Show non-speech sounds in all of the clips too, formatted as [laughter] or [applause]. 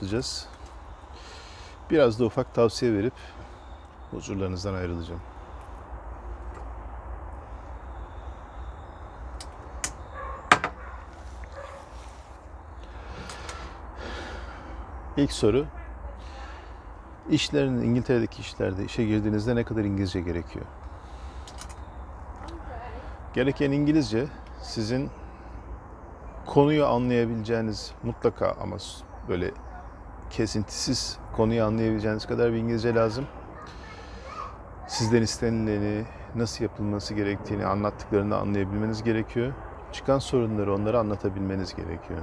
toplayacağız. Biraz da ufak tavsiye verip huzurlarınızdan ayrılacağım. İlk soru. İşlerin İngiltere'deki işlerde işe girdiğinizde ne kadar İngilizce gerekiyor? Gereken İngilizce sizin konuyu anlayabileceğiniz mutlaka ama böyle kesintisiz konuyu anlayabileceğiniz kadar bir İngilizce lazım. Sizden istenileni, nasıl yapılması gerektiğini anlattıklarını anlayabilmeniz gerekiyor. Çıkan sorunları onlara anlatabilmeniz gerekiyor.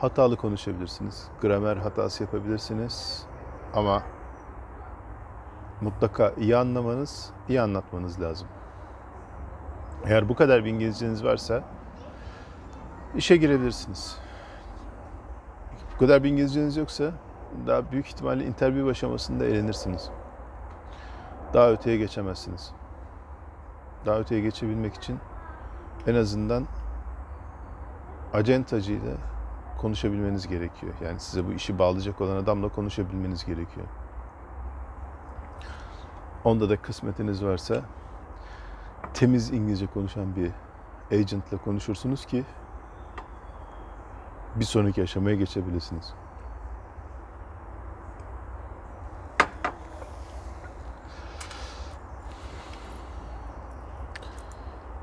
Hatalı konuşabilirsiniz, gramer hatası yapabilirsiniz ama mutlaka iyi anlamanız, iyi anlatmanız lazım. Eğer bu kadar bir İngilizceniz varsa işe girebilirsiniz. Bu kadar bir İngilizceniz yoksa daha büyük ihtimalle interview aşamasında elenirsiniz. Daha öteye geçemezsiniz. Daha öteye geçebilmek için en azından acentacıyla konuşabilmeniz gerekiyor. Yani size bu işi bağlayacak olan adamla konuşabilmeniz gerekiyor. Onda da kısmetiniz varsa temiz İngilizce konuşan bir agentla konuşursunuz ki bir sonraki aşamaya geçebilirsiniz.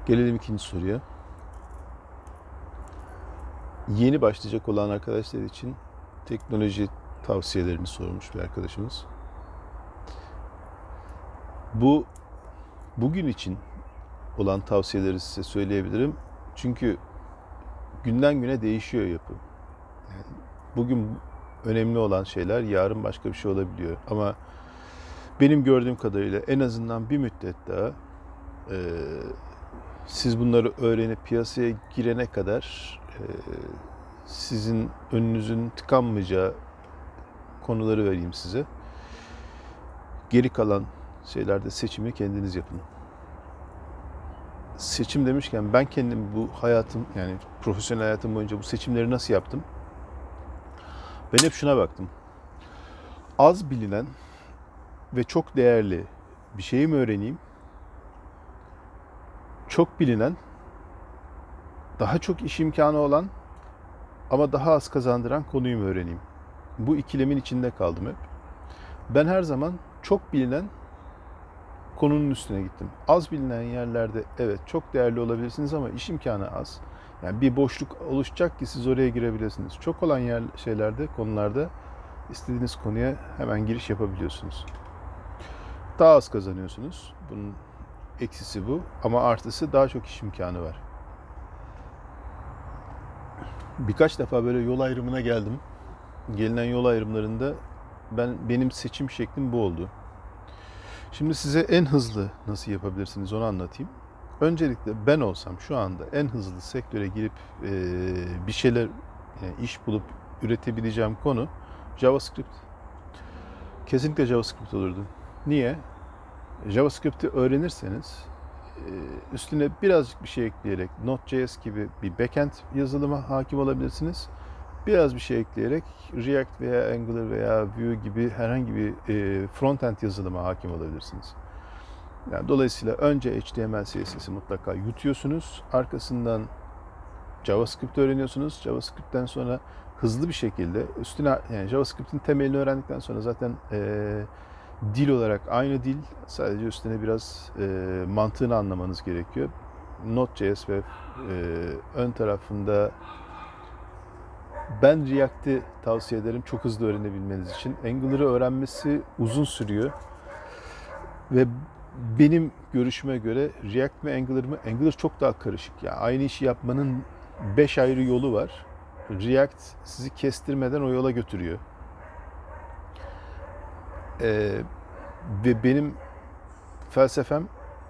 Gelelim ikinci soruya. Yeni başlayacak olan arkadaşlar için teknoloji tavsiyelerini sormuş bir arkadaşımız. Bu bugün için olan tavsiyeleri size söyleyebilirim. Çünkü günden güne değişiyor yapı. Bugün önemli olan şeyler yarın başka bir şey olabiliyor. Ama benim gördüğüm kadarıyla en azından bir müddet daha e, siz bunları öğrenip piyasaya girene kadar e, sizin önünüzün tıkanmayacağı konuları vereyim size. Geri kalan şeylerde seçimi kendiniz yapın seçim demişken ben kendim bu hayatım yani profesyonel hayatım boyunca bu seçimleri nasıl yaptım? Ben hep şuna baktım. Az bilinen ve çok değerli bir şeyi mi öğreneyim? Çok bilinen, daha çok iş imkanı olan ama daha az kazandıran konuyu mu öğreneyim? Bu ikilemin içinde kaldım hep. Ben her zaman çok bilinen konunun üstüne gittim. Az bilinen yerlerde evet çok değerli olabilirsiniz ama iş imkanı az. Yani bir boşluk oluşacak ki siz oraya girebilirsiniz. Çok olan yer şeylerde, konularda istediğiniz konuya hemen giriş yapabiliyorsunuz. Daha az kazanıyorsunuz. Bunun eksisi bu ama artısı daha çok iş imkanı var. Birkaç defa böyle yol ayrımına geldim. Gelinen yol ayrımlarında ben benim seçim şeklim bu oldu. Şimdi size en hızlı nasıl yapabilirsiniz onu anlatayım. Öncelikle ben olsam şu anda en hızlı sektöre girip e, bir şeyler yani iş bulup üretebileceğim konu JavaScript. Kesinlikle JavaScript olurdu. Niye? JavaScript'i öğrenirseniz e, üstüne birazcık bir şey ekleyerek Node.js gibi bir backend yazılıma hakim olabilirsiniz biraz bir şey ekleyerek React veya Angular veya Vue gibi herhangi bir e, frontend yazılıma hakim olabilirsiniz. Yani dolayısıyla önce HTML, CSS'i mutlaka yutuyorsunuz. Arkasından JavaScript öğreniyorsunuz. JavaScript'ten sonra hızlı bir şekilde üstüne yani JavaScript'in temelini öğrendikten sonra zaten e, dil olarak aynı dil. Sadece üstüne biraz e, mantığını anlamanız gerekiyor. Node.js ve e, ön tarafında ben React'i tavsiye ederim çok hızlı öğrenebilmeniz için. Angular'ı öğrenmesi uzun sürüyor. Ve benim görüşüme göre React mi Angular mı? Angular çok daha karışık. Yani aynı işi yapmanın 5 ayrı yolu var. React sizi kestirmeden o yola götürüyor. Ee, ve benim felsefem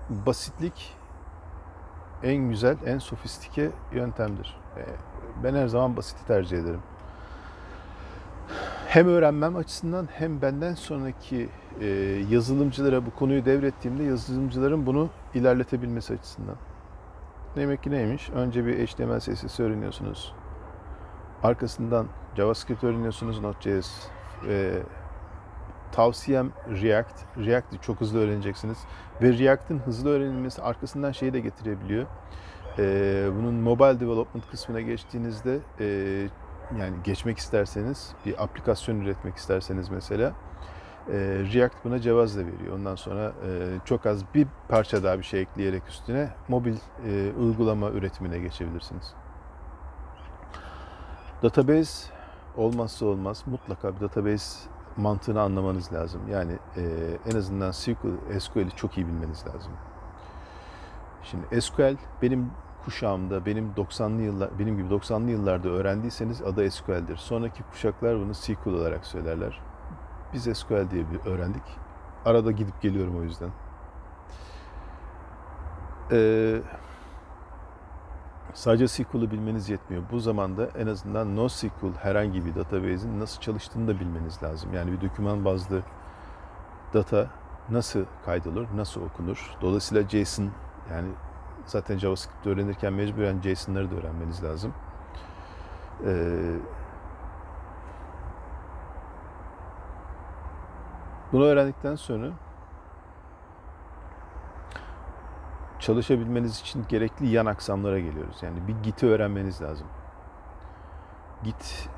basitlik en güzel, en sofistike yöntemdir. Ee, ben her zaman basiti tercih ederim. Hem öğrenmem açısından hem benden sonraki e, yazılımcılara bu konuyu devrettiğimde yazılımcıların bunu ilerletebilmesi açısından. Demek ki neymiş? Önce bir HTML CSS öğreniyorsunuz. Arkasından JavaScript öğreniyorsunuz Node.js. Tavsiyem React. React'i çok hızlı öğreneceksiniz. Ve React'in hızlı öğrenilmesi arkasından şeyi de getirebiliyor. Ee, bunun mobile development kısmına geçtiğinizde e, yani geçmek isterseniz bir aplikasyon üretmek isterseniz mesela e, React buna cevaz da veriyor. Ondan sonra e, çok az bir parça daha bir şey ekleyerek üstüne mobil e, uygulama üretimine geçebilirsiniz. Database olmazsa olmaz. Mutlaka bir database mantığını anlamanız lazım. Yani e, en azından SQL, SQL'i çok iyi bilmeniz lazım. Şimdi SQL benim kuşağımda, benim 90'lı yıllar, benim gibi 90'lı yıllarda öğrendiyseniz adı SQL'dir. Sonraki kuşaklar bunu SQL olarak söylerler. Biz SQL diye bir öğrendik. Arada gidip geliyorum o yüzden. Ee, sadece SQL'ı bilmeniz yetmiyor. Bu zamanda en azından NoSQL herhangi bir database'in nasıl çalıştığını da bilmeniz lazım. Yani bir doküman bazlı data nasıl kaydolur, nasıl okunur. Dolayısıyla JSON yani zaten JavaScript öğrenirken mecburen JSON'ları da öğrenmeniz lazım. Ee, bunu öğrendikten sonra çalışabilmeniz için gerekli yan aksamlara geliyoruz. Yani bir Git'i öğrenmeniz lazım. Git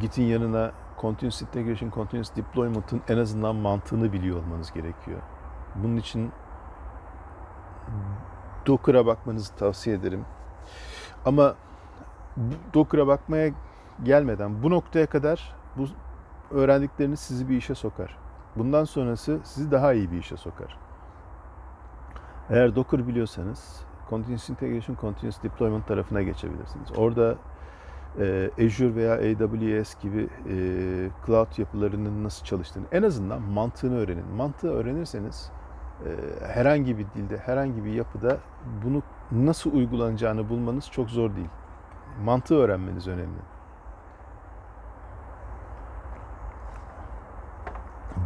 Git'in yanına Continuous Integration, Continuous Deployment'ın en azından mantığını biliyor olmanız gerekiyor. Bunun için Docker'a bakmanızı tavsiye ederim. Ama Docker'a bakmaya gelmeden bu noktaya kadar bu öğrendikleriniz sizi bir işe sokar. Bundan sonrası sizi daha iyi bir işe sokar. Eğer Docker biliyorsanız Continuous Integration, Continuous Deployment tarafına geçebilirsiniz. Orada e, Azure veya AWS gibi e, cloud yapılarının nasıl çalıştığını en azından mantığını öğrenin. Mantığı öğrenirseniz e, herhangi bir dilde, herhangi bir yapıda bunu nasıl uygulanacağını bulmanız çok zor değil. Mantığı öğrenmeniz önemli.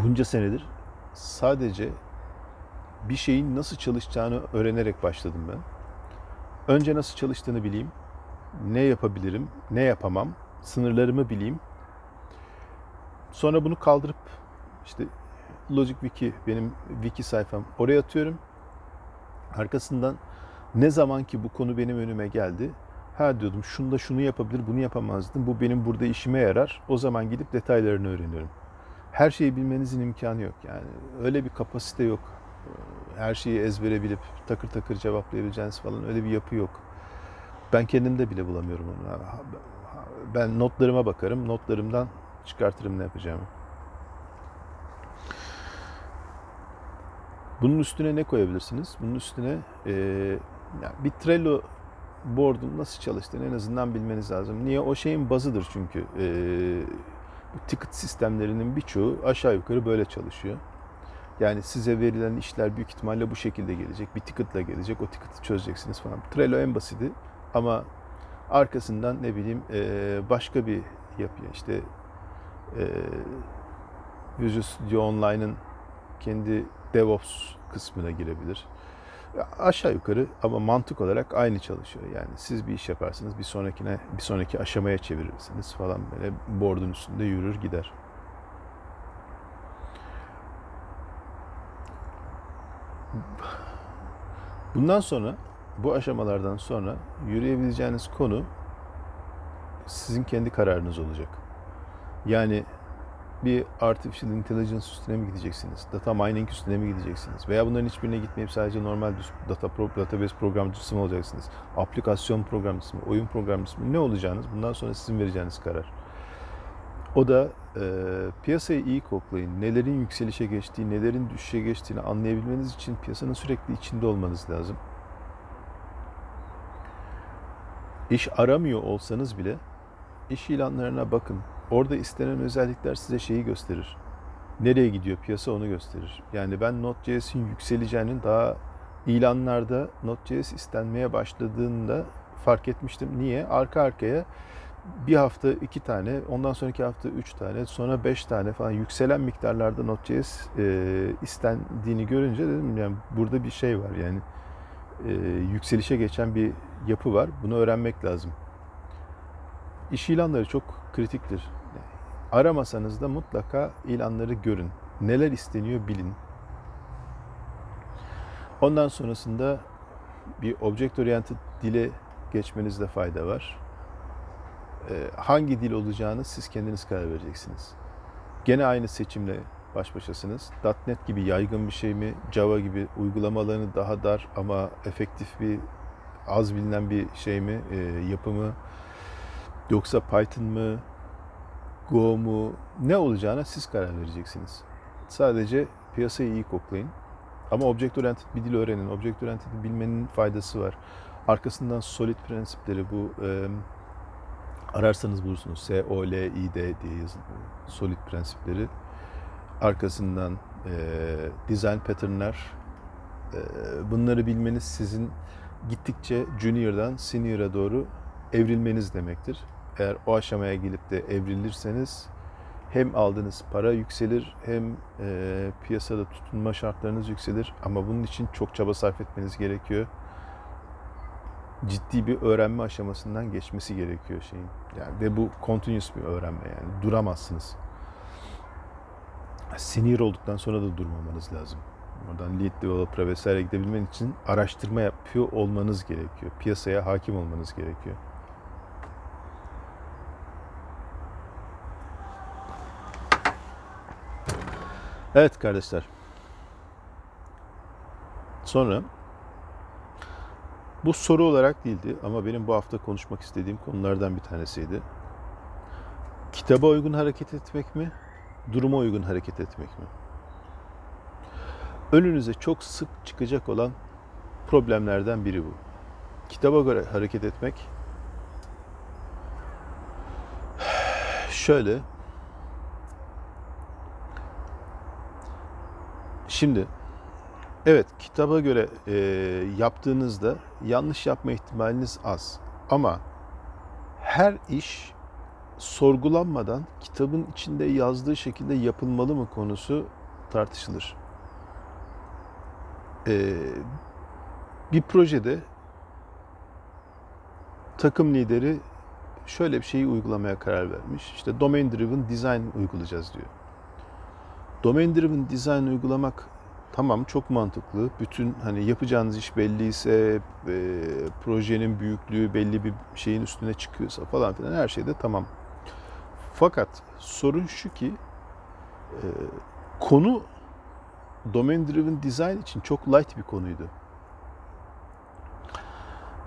Bunca senedir sadece bir şeyin nasıl çalışacağını öğrenerek başladım ben. Önce nasıl çalıştığını bileyim, ne yapabilirim, ne yapamam, sınırlarımı bileyim. Sonra bunu kaldırıp işte Logic Wiki benim wiki sayfam oraya atıyorum. Arkasından ne zaman ki bu konu benim önüme geldi, ha diyordum şunu da şunu yapabilir, bunu yapamazdım. Bu benim burada işime yarar. O zaman gidip detaylarını öğreniyorum. Her şeyi bilmenizin imkanı yok yani. Öyle bir kapasite yok. Her şeyi ezbere bilip takır takır cevaplayabileceğiniz falan öyle bir yapı yok. Ben kendimde bile bulamıyorum onu. Ben notlarıma bakarım, notlarımdan çıkartırım ne yapacağımı. Bunun üstüne ne koyabilirsiniz? Bunun üstüne e, yani bir Trello board'un nasıl çalıştığını en azından bilmeniz lazım. Niye? O şeyin bazıdır çünkü. E, ticket sistemlerinin birçoğu aşağı yukarı böyle çalışıyor. Yani size verilen işler büyük ihtimalle bu şekilde gelecek. Bir ticket'la gelecek. O ticket'ı çözeceksiniz falan. Trello en basiti ama arkasından ne bileyim başka bir yapıya işte Visual Studio Online'ın kendi DevOps kısmına girebilir. Aşağı yukarı ama mantık olarak aynı çalışıyor. Yani siz bir iş yaparsınız, bir sonrakine, bir sonraki aşamaya çevirirsiniz falan böyle board'un üstünde yürür gider. Bundan sonra bu aşamalardan sonra yürüyebileceğiniz konu sizin kendi kararınız olacak. Yani bir artificial intelligence üstüne mi gideceksiniz? Data mining üstüne mi gideceksiniz? Veya bunların hiçbirine gitmeyip sadece normal data pro, database programcısı mı olacaksınız? Aplikasyon programcısı mı? Oyun programcısı mı? Ne olacağınız? Bundan sonra sizin vereceğiniz karar. O da e, piyasayı iyi koklayın. Nelerin yükselişe geçtiği, nelerin düşüşe geçtiğini anlayabilmeniz için piyasanın sürekli içinde olmanız lazım. İş aramıyor olsanız bile iş ilanlarına bakın. Orada istenen özellikler size şeyi gösterir. Nereye gidiyor piyasa onu gösterir. Yani ben Node.js'in yükseleceğinin daha ilanlarda Node.js istenmeye başladığında fark etmiştim. Niye? Arka arkaya bir hafta iki tane, ondan sonraki hafta üç tane, sonra beş tane falan yükselen miktarlarda Node.js e, istendiğini görünce dedim yani burada bir şey var yani e, yükselişe geçen bir yapı var. Bunu öğrenmek lazım. İş ilanları çok kritiktir. Aramasanız da mutlaka ilanları görün. Neler isteniyor bilin. Ondan sonrasında bir object oriented dile geçmenizde fayda var. Ee, hangi dil olacağını siz kendiniz karar vereceksiniz. Gene aynı seçimle baş başasınız. .NET gibi yaygın bir şey mi? Java gibi uygulama alanı daha dar ama efektif bir az bilinen bir şey mi? Ee, yapımı yoksa Python mı? Go mu? Ne olacağına siz karar vereceksiniz. Sadece piyasayı iyi koklayın. Ama Object Oriented bir dil öğrenin. Object Oriented'i bilmenin faydası var. Arkasından Solid prensipleri bu e, ararsanız bulursunuz. S-O-L-I-D diye yazılıyor. Solid prensipleri. Arkasından e, design pattern'lar. E, bunları bilmeniz sizin gittikçe junior'dan senior'a doğru evrilmeniz demektir. Eğer o aşamaya gelip de evrilirseniz hem aldığınız para yükselir hem e, piyasada tutunma şartlarınız yükselir ama bunun için çok çaba sarf etmeniz gerekiyor. Ciddi bir öğrenme aşamasından geçmesi gerekiyor şeyin. Yani ve bu continuous bir öğrenme yani duramazsınız. Senior olduktan sonra da durmamanız lazım. Oradan lead developer vesaire gidebilmen için araştırma yapıyor olmanız gerekiyor. Piyasaya hakim olmanız gerekiyor. Evet kardeşler. Sonra bu soru olarak değildi ama benim bu hafta konuşmak istediğim konulardan bir tanesiydi. Kitaba uygun hareket etmek mi, duruma uygun hareket etmek mi? Önünüze çok sık çıkacak olan problemlerden biri bu. Kitaba göre hareket etmek şöyle Şimdi evet kitaba göre e, yaptığınızda yanlış yapma ihtimaliniz az. Ama her iş sorgulanmadan kitabın içinde yazdığı şekilde yapılmalı mı konusu tartışılır. E, bir projede takım lideri şöyle bir şeyi uygulamaya karar vermiş. İşte domain driven design uygulayacağız diyor. Domain driven design uygulamak tamam çok mantıklı. Bütün hani yapacağınız iş belliyse, e, projenin büyüklüğü belli bir şeyin üstüne çıkıyorsa falan filan her şeyde tamam. Fakat sorun şu ki e, konu domain driven design için çok light bir konuydu.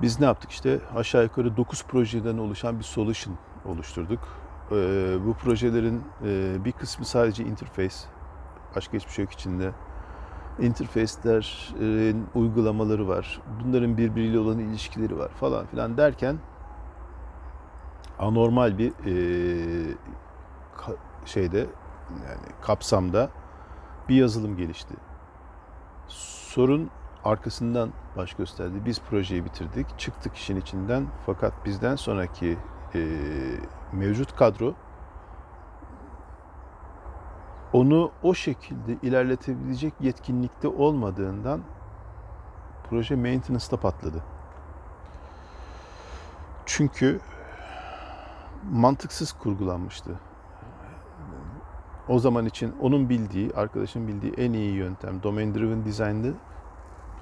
Biz ne yaptık işte aşağı yukarı 9 projeden oluşan bir solution oluşturduk. E, bu projelerin e, bir kısmı sadece interface, Başka hiçbir şey yok içinde. Interface'lerin uygulamaları var. Bunların birbiriyle olan ilişkileri var falan filan derken anormal bir e, ka, şeyde yani kapsamda bir yazılım gelişti. Sorun arkasından baş gösterdi. Biz projeyi bitirdik, çıktık işin içinden. Fakat bizden sonraki e, mevcut kadro onu o şekilde ilerletebilecek yetkinlikte olmadığından proje maintenance'da patladı. Çünkü mantıksız kurgulanmıştı. O zaman için onun bildiği, arkadaşın bildiği en iyi yöntem domain driven design'dı.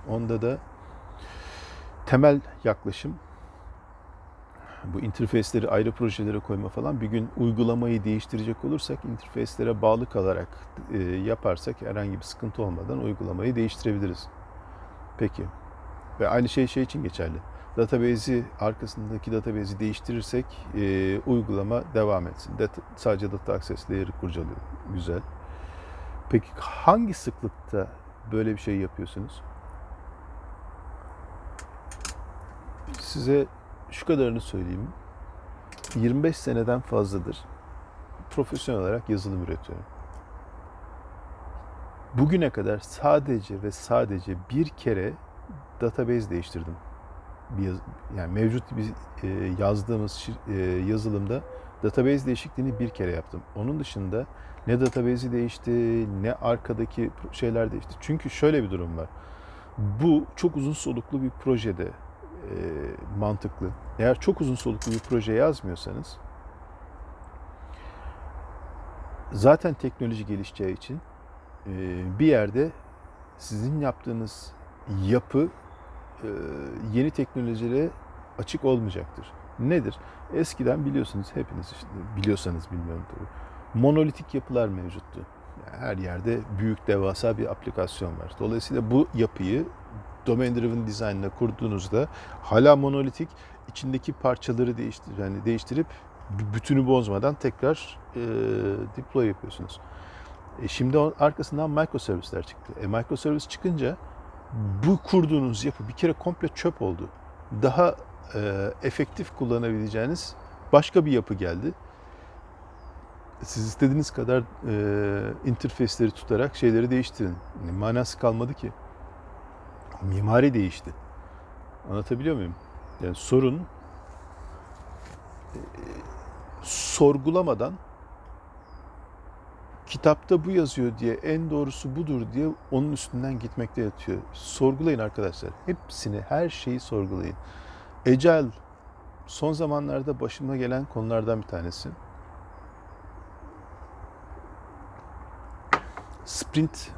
Onda da temel yaklaşım bu interface'leri ayrı projelere koyma falan bir gün uygulamayı değiştirecek olursak interface'lere bağlı kalarak e, yaparsak herhangi bir sıkıntı olmadan uygulamayı değiştirebiliriz. Peki. Ve aynı şey şey için geçerli. Database'i arkasındaki database'i değiştirirsek e, uygulama devam etsin. Data, sadece data access layer'ı kurcalıyor. Güzel. Peki hangi sıklıkta böyle bir şey yapıyorsunuz? Size şu kadarını söyleyeyim. 25 seneden fazladır profesyonel olarak yazılım üretiyorum. Bugüne kadar sadece ve sadece bir kere database değiştirdim. Bir yaz, yani mevcut bir e, yazdığımız e, yazılımda database değişikliğini bir kere yaptım. Onun dışında ne database'i değişti, ne arkadaki şeyler değişti. Çünkü şöyle bir durum var. Bu çok uzun soluklu bir projede e, mantıklı. Eğer çok uzun soluklu bir proje yazmıyorsanız zaten teknoloji gelişeceği için e, bir yerde sizin yaptığınız yapı e, yeni teknolojilere açık olmayacaktır. Nedir? Eskiden biliyorsunuz hepiniz işte biliyorsanız bilmiyorum tabii. Monolitik yapılar mevcuttu. Her yerde büyük devasa bir aplikasyon var. Dolayısıyla bu yapıyı domain driven design ile kurduğunuzda hala monolitik içindeki parçaları değiştir yani değiştirip bütünü bozmadan tekrar e, deploy yapıyorsunuz. E şimdi arkasından microservisler çıktı. E microservis çıkınca bu kurduğunuz yapı bir kere komple çöp oldu. Daha e, efektif kullanabileceğiniz başka bir yapı geldi. Siz istediğiniz kadar e, interface'leri tutarak şeyleri değiştirin. Yani manası kalmadı ki. Mimari değişti. Anlatabiliyor muyum? Yani sorun e, sorgulamadan kitapta bu yazıyor diye en doğrusu budur diye onun üstünden gitmekte yatıyor. Sorgulayın arkadaşlar. Hepsini, her şeyi sorgulayın. Ecel son zamanlarda başıma gelen konulardan bir tanesi. Sprint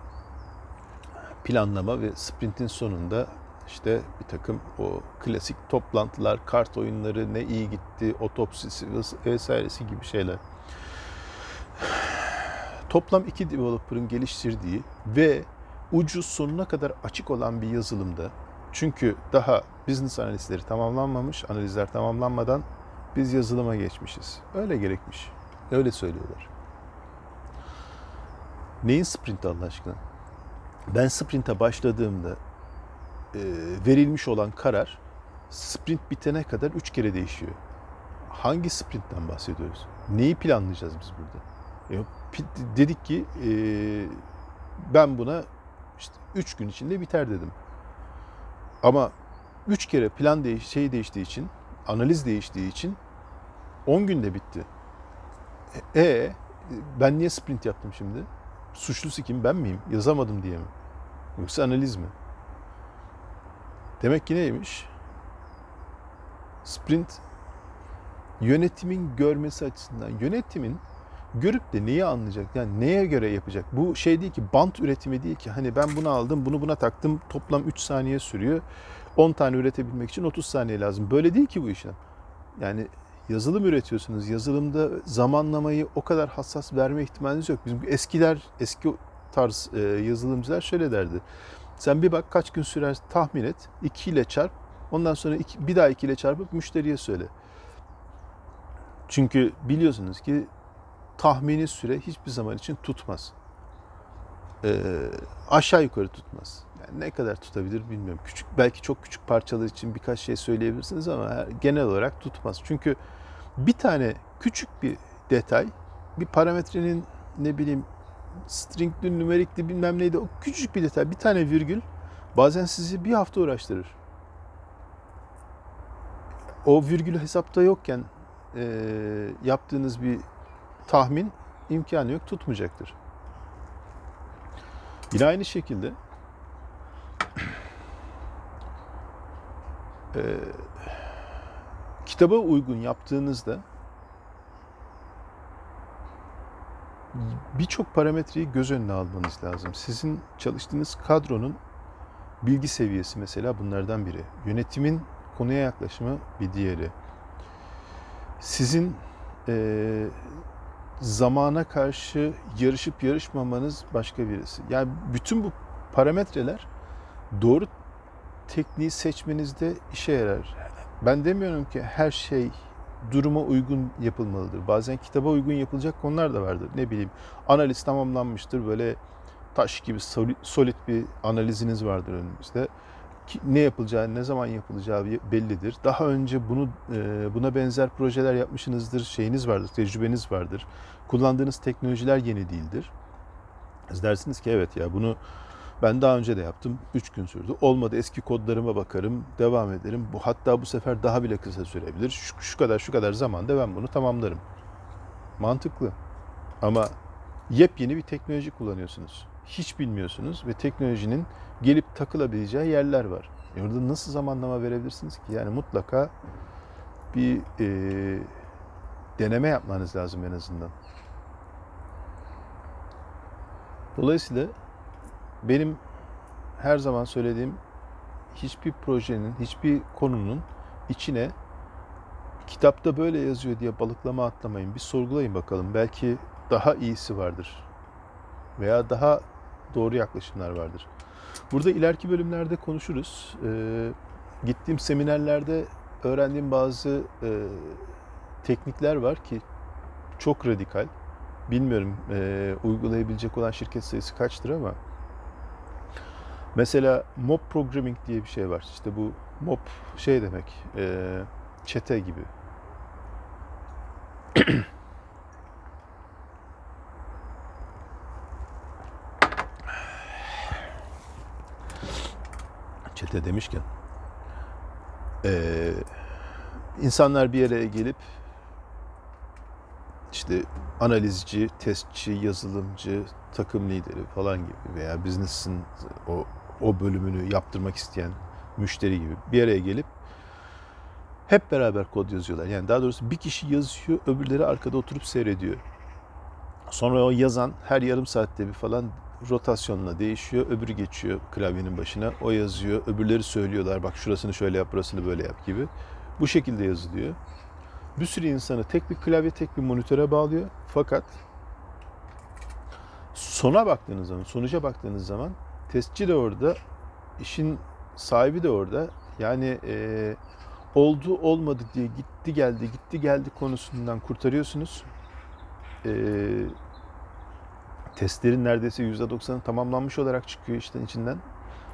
planlama ve sprintin sonunda işte bir takım o klasik toplantılar, kart oyunları, ne iyi gitti, otopsisi vesairesi gibi şeyler. Toplam iki developer'ın geliştirdiği ve ucu sonuna kadar açık olan bir yazılımda çünkü daha business analizleri tamamlanmamış, analizler tamamlanmadan biz yazılıma geçmişiz. Öyle gerekmiş. Öyle söylüyorlar. Neyin sprint Allah aşkına? Ben sprint'e başladığımda e, verilmiş olan karar sprint bitene kadar üç kere değişiyor. Hangi sprintten bahsediyoruz? Neyi planlayacağız biz burada? E, dedik ki e, ben buna işte üç gün içinde biter dedim. Ama üç kere plan değiş şey değiştiği için, analiz değiştiği için 10 günde bitti. E, e, ben niye sprint yaptım şimdi? Suçlusu kim? Ben miyim? Yazamadım diye mi? Yoksa analiz mi? Demek ki neymiş? Sprint yönetimin görmesi açısından yönetimin görüp de neyi anlayacak? Yani neye göre yapacak? Bu şey değil ki bant üretimi değil ki hani ben bunu aldım bunu buna taktım toplam 3 saniye sürüyor. 10 tane üretebilmek için 30 saniye lazım. Böyle değil ki bu işlem. Yani yazılım üretiyorsunuz. Yazılımda zamanlamayı o kadar hassas verme ihtimaliniz yok. Bizim eskiler, eski tarz e, yazılımcılar şöyle derdi. Sen bir bak kaç gün sürer tahmin et. 2 ile çarp. Ondan sonra iki, bir daha 2 ile çarpıp müşteriye söyle. Çünkü biliyorsunuz ki tahmini süre hiçbir zaman için tutmaz. Ee, aşağı yukarı tutmaz. Yani ne kadar tutabilir bilmiyorum. Küçük belki çok küçük parçalar için birkaç şey söyleyebilirsiniz ama genel olarak tutmaz. Çünkü bir tane küçük bir detay, bir parametrenin ne bileyim stringli, numerikli bilmem neydi o küçücük bir detay, bir tane virgül bazen sizi bir hafta uğraştırır. O virgül hesapta yokken e, yaptığınız bir tahmin imkanı yok tutmayacaktır. Yine aynı şekilde e, kitaba uygun yaptığınızda birçok parametreyi göz önüne almanız lazım. Sizin çalıştığınız kadronun bilgi seviyesi mesela bunlardan biri. Yönetimin konuya yaklaşımı bir diğeri. Sizin eee, zamana karşı yarışıp yarışmamanız başka birisi. Yani bütün bu parametreler doğru tekniği seçmenizde işe yarar. Ben demiyorum ki her şey duruma uygun yapılmalıdır. Bazen kitaba uygun yapılacak konular da vardır. Ne bileyim analiz tamamlanmıştır. Böyle taş gibi solid, bir analiziniz vardır önünüzde. Ki ne yapılacağı, ne zaman yapılacağı bellidir. Daha önce bunu e, buna benzer projeler yapmışsınızdır, şeyiniz vardır, tecrübeniz vardır. Kullandığınız teknolojiler yeni değildir. Siz dersiniz ki evet ya bunu ben daha önce de yaptım. 3 gün sürdü. Olmadı eski kodlarıma bakarım, devam ederim. Bu hatta bu sefer daha bile kısa sürebilir. Şu, şu kadar şu kadar zamanda ben bunu tamamlarım. Mantıklı. Ama yepyeni bir teknoloji kullanıyorsunuz. Hiç bilmiyorsunuz ve teknolojinin gelip takılabileceği yerler var. E orada nasıl zamanlama verebilirsiniz ki? Yani mutlaka bir e, deneme yapmanız lazım en azından. Dolayısıyla benim her zaman söylediğim hiçbir projenin, hiçbir konunun içine kitapta böyle yazıyor diye balıklama atlamayın. Bir sorgulayın bakalım. Belki daha iyisi vardır. Veya daha doğru yaklaşımlar vardır. Burada ileriki bölümlerde konuşuruz. Ee, gittiğim seminerlerde öğrendiğim bazı e, teknikler var ki çok radikal. Bilmiyorum e, uygulayabilecek olan şirket sayısı kaçtır ama mesela mob programming diye bir şey var. İşte bu mob şey demek e, çete gibi. [coughs] Çete demişken e, insanlar bir yere gelip işte analizci, testçi, yazılımcı, takım lideri falan gibi veya business'ın o o bölümünü yaptırmak isteyen müşteri gibi bir araya gelip hep beraber kod yazıyorlar. Yani daha doğrusu bir kişi yazıyor, öbürleri arkada oturup seyrediyor. Sonra o yazan her yarım saatte bir falan rotasyonla değişiyor. Öbürü geçiyor klavyenin başına. O yazıyor. Öbürleri söylüyorlar. Bak şurasını şöyle yap, burasını böyle yap gibi. Bu şekilde yazılıyor. Bir sürü insanı tek bir klavye, tek bir monitöre bağlıyor. Fakat sona baktığınız zaman, sonuca baktığınız zaman testçi de orada, işin sahibi de orada. Yani e, oldu olmadı diye gitti geldi gitti geldi konusundan kurtarıyorsunuz. E, testlerin neredeyse %90'ı tamamlanmış olarak çıkıyor işten içinden.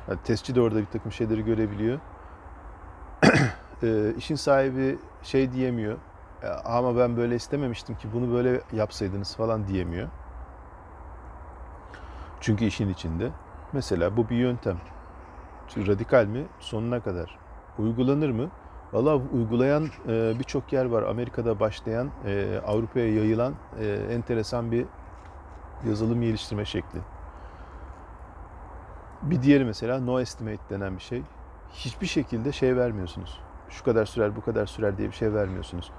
Yani testçi de orada bir takım şeyleri görebiliyor. [clears throat] e, işin sahibi şey diyemiyor. "Ya Ama ben böyle istememiştim ki bunu böyle yapsaydınız falan diyemiyor. Çünkü işin içinde. Mesela bu bir yöntem. Radikal mi? Sonuna kadar. Uygulanır mı? Valla uygulayan e, birçok yer var. Amerika'da başlayan, e, Avrupa'ya yayılan e, enteresan bir yazılım geliştirme şekli. Bir diğeri mesela no estimate denen bir şey. Hiçbir şekilde şey vermiyorsunuz. Şu kadar sürer, bu kadar sürer diye bir şey vermiyorsunuz.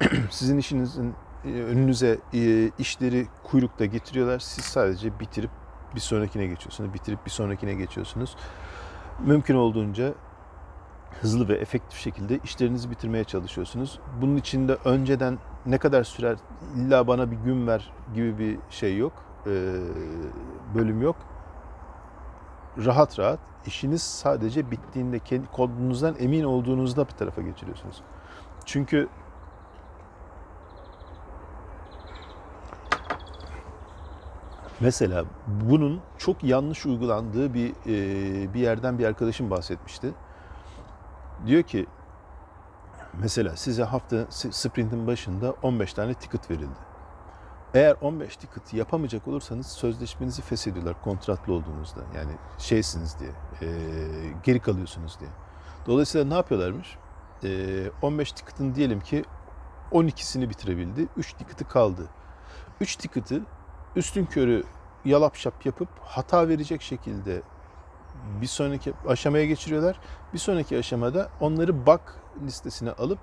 [clears throat] Sizin işinizin e, önünüze e, işleri kuyrukta getiriyorlar. Siz sadece bitirip bir sonrakine geçiyorsunuz. Bitirip bir sonrakine geçiyorsunuz. Mümkün olduğunca hızlı ve efektif şekilde işlerinizi bitirmeye çalışıyorsunuz. Bunun için de önceden ne kadar sürer, illa bana bir gün ver gibi bir şey yok, bölüm yok. Rahat rahat işiniz sadece bittiğinde kendi kodunuzdan emin olduğunuzda bir tarafa geçiriyorsunuz. Çünkü mesela bunun çok yanlış uygulandığı bir e, bir yerden bir arkadaşım bahsetmişti. Diyor ki mesela size hafta sprintin başında 15 tane ticket verildi. Eğer 15 ticket yapamayacak olursanız sözleşmenizi feshediyorlar kontratlı olduğunuzda. Yani şeysiniz diye, e, geri kalıyorsunuz diye. Dolayısıyla ne yapıyorlarmış? E, 15 ticket'ın diyelim ki 12'sini bitirebildi, 3 ticket'ı kaldı. 3 ticket'ı üstün körü yalap şap yapıp hata verecek şekilde bir sonraki aşamaya geçiriyorlar. Bir sonraki aşamada onları bug listesine alıp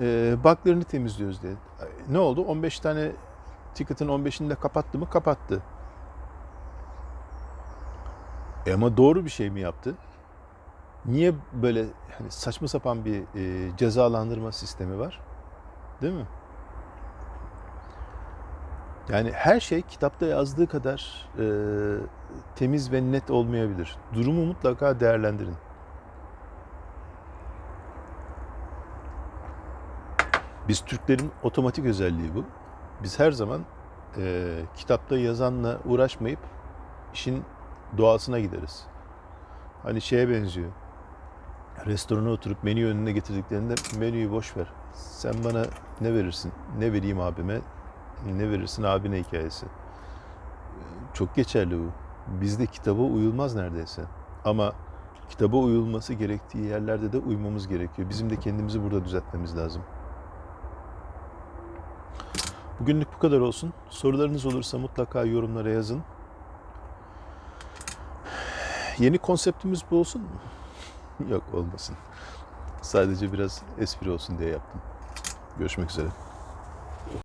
e, buglarını temizliyoruz diye. Ne oldu? 15 tane ticket'ın 15'ini de kapattı mı? Kapattı. E ama doğru bir şey mi yaptı? Niye böyle hani saçma sapan bir e, cezalandırma sistemi var? Değil mi? Yani her şey kitapta yazdığı kadar e, temiz ve net olmayabilir. Durumu mutlaka değerlendirin. Biz Türklerin otomatik özelliği bu. Biz her zaman e, kitapta yazanla uğraşmayıp işin doğasına gideriz. Hani şeye benziyor. Restorana oturup menü önüne getirdiklerinde menüyü boş ver. Sen bana ne verirsin? Ne vereyim abime? Ne verirsin abine hikayesi. Çok geçerli bu. Bizde kitaba uyulmaz neredeyse. Ama kitaba uyulması gerektiği yerlerde de uymamız gerekiyor. Bizim de kendimizi burada düzeltmemiz lazım. Bugünlük bu kadar olsun. Sorularınız olursa mutlaka yorumlara yazın. Yeni konseptimiz bu olsun mu? Yok olmasın. Sadece biraz espri olsun diye yaptım. Görüşmek üzere.